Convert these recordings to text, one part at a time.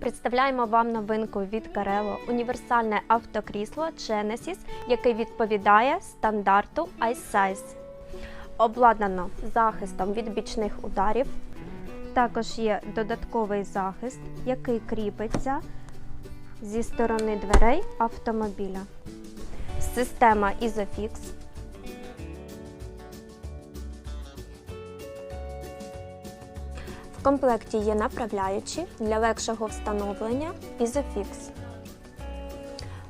Представляємо вам новинку від Carello – універсальне автокрісло Genesis, яке відповідає стандарту iSize. Обладнано захистом від бічних ударів. Також є додатковий захист, який кріпиться зі сторони дверей автомобіля. Система Isofix. В комплекті є направляючі для легшого встановлення Isofix.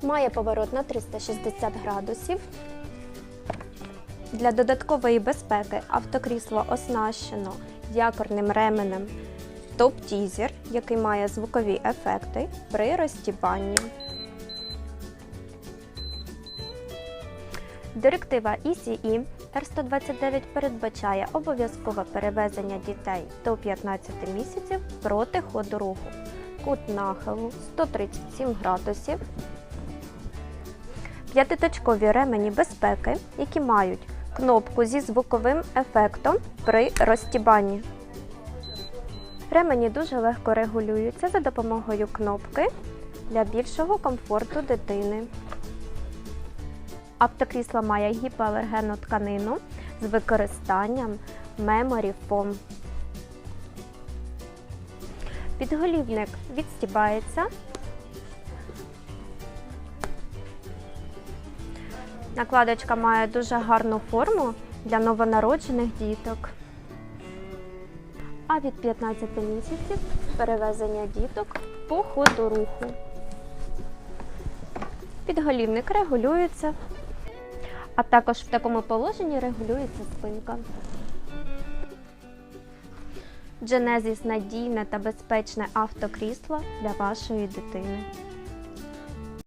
Має поворот на 360 градусів. Для додаткової безпеки автокрісло оснащено якорним ременем топ-тізер, який має звукові ефекти при розтібанні. Директива ECE R129 передбачає обов'язкове перевезення дітей до 15 місяців проти ходу руху. Кут нахилу 137 градусів. П'ятиточкові ремені безпеки, які мають кнопку зі звуковим ефектом при розтібанні. Ремені дуже легко регулюються за допомогою кнопки для більшого комфорту дитини. Автокрісло має гіпоалергенну тканину з використанням Memory Foam. Підголівник відстібається. Накладочка має дуже гарну форму для новонароджених діток. А від 15 місяців перевезення діток по ходу руху. Підголівник регулюється, а також в такому положенні регулюється спинка. Genesis – надійне та безпечне автокрісло для вашої дитини.